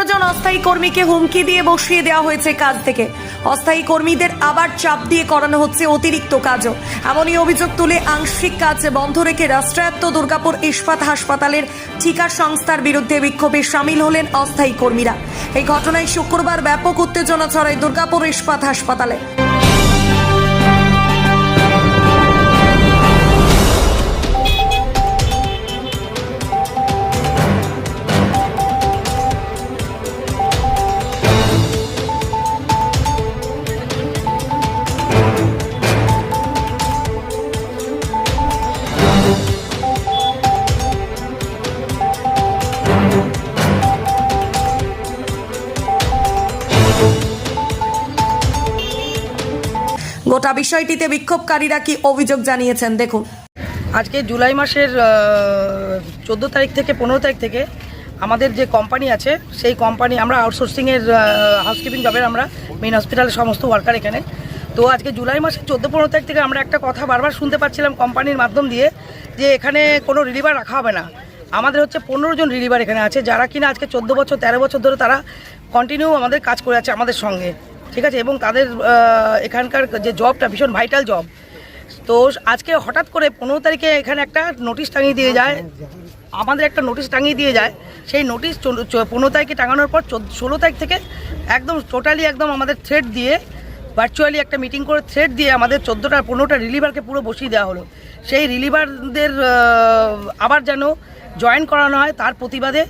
পনেরো জন অস্থায়ী কর্মীকে হুমকি দিয়ে বসিয়ে দেওয়া হয়েছে কাজ থেকে। অস্থায়ী কর্মীদের আবার চাপ দিয়ে করানো হচ্ছে অতিরিক্ত কাজও। এমনই অভিযোগ তুলে আংশিক কাজ বন্ধ রেখে রাষ্ট্রায়ত্ত দুর্গাপুর ইস্পাত হাসপাতালের ঠিকা সংস্থার বিরুদ্ধে বিক্ষোভে সামিল হলেন অস্থায়ী কর্মীরা। এই ঘটনায় শুক্রবার ব্যাপক উত্তেজনা ছড়ায় দুর্গাপুর ইস্পাত হাসপাতালে। গোটা বিষয়টিতে বিক্ষোভকারীরা কি অভিযোগ জানিয়েছেন? দেখুন। আজকে জুলাই মাসের চোদ্দ তারিখ থেকে পনেরো তারিখ থেকে আমাদের যে কোম্পানি আছে, সেই কোম্পানি আমরা আউটসোর্সিংয়ের হাউসকিপিং জবের আমরা মেন হসপিটালের সমস্ত ওয়ার্কার এখানে। তো আজকে জুলাই মাসের চোদ্দ পনেরো তারিখ থেকে আমরা একটা কথা বারবার শুনতে পাচ্ছিলাম কোম্পানির মাধ্যম দিয়ে, যে এখানে কোনো রিলিভার রাখা হবে না। আমাদের হচ্ছে পনেরো জন রিলিভার এখানে আছে, যারা কিনা আজকে চোদ্দ বছর, তেরো বছর ধরে তারা কন্টিনিউ আমাদের কাজ করে আছে আমাদের সঙ্গে। ঠিক আছে? এবং তাদের এখানকার যে জবটা, ভীষণ ভাইটাল জব তো আজকে হঠাৎ করে পনেরো তারিখে এখানে একটা নোটিশ টাঙিয়ে দিয়ে যায়। আমাদের একটা নোটিশ টাঙিয়ে দিয়ে যায়। সেই নোটিশ পনেরো তারিখে টাঙানোর পর ষোলো তারিখ থেকে একদম টোটালি একদম আমাদের থ্রেড দিয়ে ভার্চুয়ালি একটা মিটিং করে থ্রেড দিয়ে আমাদের চোদ্দোটা পনেরোটা রিলিভারকে পুরো বসিয়ে দেওয়া হলো। সেই রিলিভারদের আবার যেন জয়েন করানো হয় তার প্রতিবাদে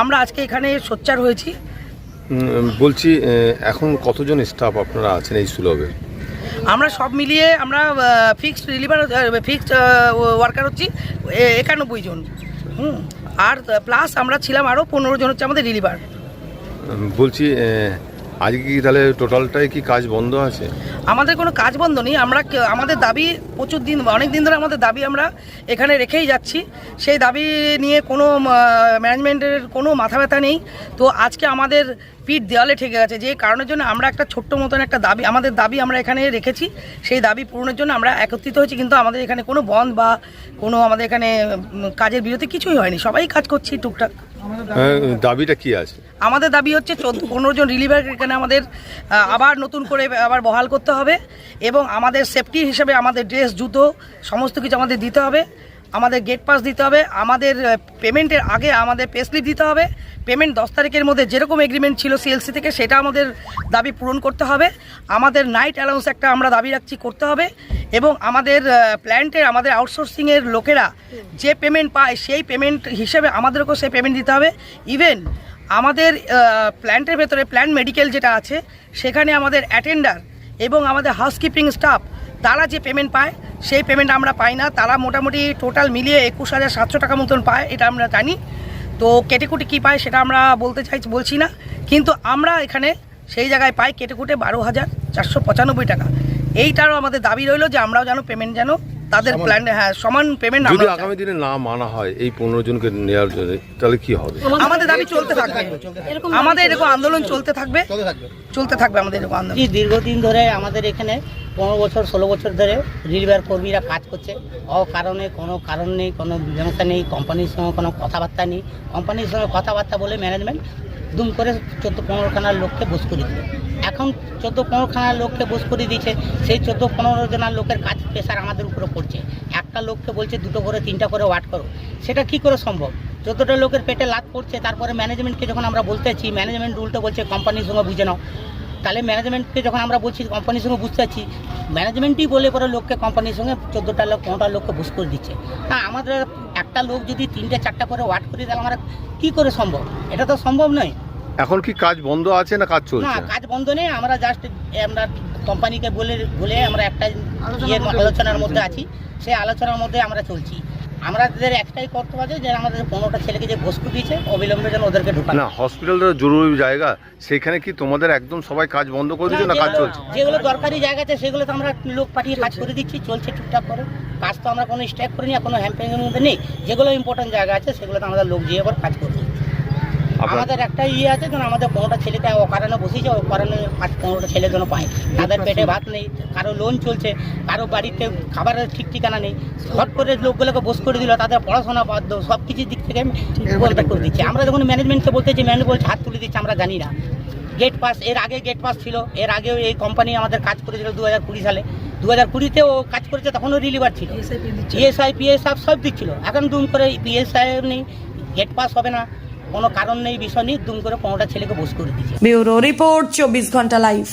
আমরা আজকে এখানে সোচ্চার হয়েছি। বলছি এখন কতজন স্টাফ আপনারা আছেন এই সুলভে? আমরা সব মিলিয়ে আমরা ফিক্সড রিলিভার ফিক্সড ওয়ার্কার হচ্ছি একানব্বই জন। হুম আর প্লাস আমরা ছিলাম আরও পনেরো জন হচ্ছে আমাদের রিলিভার বলছি আজকে কি তাহলে টোটালটাই কি কাজ বন্ধ আছে? আমাদের কোনো কাজ বন্ধ নেই আমরা আমাদের দাবি প্রচুর দিন অনেক দিন ধরে আমাদের দাবি আমরা এখানে রেখেই যাচ্ছি। সেই দাবি নিয়ে কোনো ম্যানেজমেন্টের কোনো মাথা ব্যথা নেই। তো আজকে আমাদের পিঠ দেওয়ালে ঠেকে গেছে যে কারণের জন্য আমরা একটা ছোট্ট মতন একটা দাবি আমাদের দাবি আমরা এখানে রেখেছি সেই দাবি পূরণের জন্য আমরা একত্রিত হয়েছি কিন্তু আমাদের এখানে কোনো বন্ধ বা কোনো আমাদের এখানে কাজের বিরতি কিছুই হয়নি সবাই কাজ করছি টুকটাক। হ্যাঁ, দাবিটা কি আছে? আমাদের দাবি হচ্ছে চোদ্দ পনেরো জন রিলিভার এখানে আমাদের আবার নতুন করে আবার বহাল করতে হবে এবং আমাদের সেফটি হিসেবে আমাদের ড্রেস জুতো সমস্ত কিছু আমাদের দিতে হবে আমাদের গেট পাস দিতে হবে, আমাদের পেমেন্টের আগে আমাদের পে স্লিপ দিতে হবে। পেমেন্ট দশ তারিখের মধ্যে যেরকম এগ্রিমেন্ট ছিল সিএলসি থেকে সেটা আমাদের দাবি পূরণ করতে হবে। আমাদের নাইট অ্যালাউন্স একটা আমরা দাবি রাখছি করতে হবে এবং আমাদের প্ল্যান্টের আমাদের আউটসোর্সিংয়ের লোকেরা যে পেমেন্ট পায় সেই পেমেন্ট হিসেবে আমাদেরকেও সেই পেমেন্ট দিতে হবে। ইভেন আমাদের প্ল্যান্টের ভেতরে প্ল্যান্ট মেডিকেল যেটা আছে, সেখানে আমাদের অ্যাটেন্ডার এবং আমাদের হাউসকিপিং স্টাফ তারা যে পেমেন্ট পায় সেই পেমেন্ট আমরা পাই না। তারা মোটামুটি টোটাল মিলিয়ে একুশ হাজার সাতশো টাকা মতন পায় এটা আমরা জানি। তো কেটেকুটি কী পায় সেটা আমরা বলতে চাইছি বলছি না। কিন্তু আমরা এখানে সেই জায়গায় পাই কেটেকুটে বারো হাজার চারশো পঁচানব্বই টাকা। এইটারও আমাদের দাবি রইল যে আমরাও যেন পেমেন্ট যেন তাদের প্ল্যান হ্যাঁ সমান পেমেন্ট যদি আগামী দিনে না মানা হয় এই পনেরো জনকে নেওয়ার জন্য তাহলে কি হবে? আমাদের দাবি চলতে থাকবে। আমাদের এরকম আন্দোলন চলতে থাকবে। চলতে থাকবে আমাদের এরকম আন্দোলন। দীর্ঘদিন ধরে আমাদের এখানে পনেরো বছর, ষোলো বছর ধরে রিলিভার কর্মীরা কাজ করছে। অকারণে কোনো কারণ নেই, কোনো মীমাংসা নেই কোম্পানির সঙ্গে কোনো কথাবার্তা নেই। কোম্পানির সঙ্গে কথাবার্তা বলে ম্যানেজমেন্ট দুম করে চোদ্দ পনেরোখানার লোককে বস করে দিল। এখন চোদ্দ পনেরোখানার লোককে বস করে দিয়েছে, সেই চোদ্দ পনেরো জনের লোকের কাজ প্রেশার আমাদের উপরে পড়ছে। একটা লোককে বলছে দুটো করে, তিনটা করে ওয়াট করো। সেটা কি করে সম্ভব? চোদ্দোটা লোকের পেটে লাত পড়ছে, তারপরে ম্যানেজমেন্টকে যখন আমরা বলতেছি ম্যানেজমেন্ট উল্টো বলছে কোম্পানির সঙ্গে বুঝে নাও। তাহলে ম্যানেজমেন্টকে যখন আমরা বলছি কোম্পানির সঙ্গে বুঝতে পারছি ম্যানেজমেন্টই বলে পরে লোককে কোম্পানির সঙ্গে চোদ্দোটা লোক পনেরোটা লোককে বুঝ করে দিচ্ছে। হ্যাঁ আমাদের একটা লোক যদি তিনটে চারটা করে ওয়াট করে তাহলে আমরা কী করে সম্ভব? এটা তো সম্ভব নয়। এখন কি কাজ বন্ধ আছে না কাজ না চলছে কাজ বন্ধ নেই। আমরা জাস্ট আমরা কোম্পানিকে বলে বলে আমরা একটা ইয়ের আলোচনার মধ্যে আছি। সেই আলোচনার মধ্যে আমরা চলছি। আমাদের একটাই কর্তব্য আছে যে আমাদের পনেরোটা ছেলেকে যে বসকু দিয়েছে অবিলম্বে যেন ওদেরকে ঢুকা না হসপিটাল জরুরি জায়গা। সেখানে কি তোমাদের একদম সবাই কাজ বন্ধ করে দিচ্ছে না কাজ যেগুলো- চলছে? যেগুলো দরকারি জায়গা আছে সেগুলো তো আমরা লোক পাঠিয়ে কাজ করে দিচ্ছি চলছে টুকটাক করে। কাজ তো আমরা কোনো স্ট্যাক করিনি কোনো হ্যাম্পিংয়ের মধ্যে নেই। যেগুলো ইম্পর্টেন্ট জায়গা আছে সেগুলো তো আমাদের লোক গিয়ে আবার কাজ করছে আমাদের একটা ইয়ে আছে যেন আমাদের পনেরোটা ছেলেকে অকারণে বসিয়েছে অকারণে পাঁচ পনেরোটা ছেলে যেন পায়। তাদের পেটে ভাত নেই কারও লোন চলছে কারও বাড়িতে খাবারের ঠিক ঠিকানা নেই। হট করে লোকগুলোকে বস করে দিল তাদের পড়াশোনা বাধ্য সব কিছুর দিক থেকে কন্ট্যাক্ট করে দিচ্ছি। আমরা যখন ম্যানেজমেন্টকে বলতেছি ম্যানেজমেন্ট বলছে হাত তুলে দিচ্ছে আমরা জানি না। গেট পাস এর আগে গেট পাস ছিল এর আগেও এই কোম্পানি আমাদের কাজ করেছিল দু হাজার কুড়ি সালে। দু হাজার কুড়িতেও কাজ করেছে তখনও রিলিভার ছিল। পিএসআই পিএসআই সব দিচ্ছিল এখন দুম করে পিএসআই নেই গেট পাস হবে না। কোনো কারণ নেই, বিষয় নেই, দুম করে পনেরোটা ছেলেকে বস করে দিচ্ছে ব্যুরো রিপোর্ট, চব্বিশ ঘণ্টা লাইভ।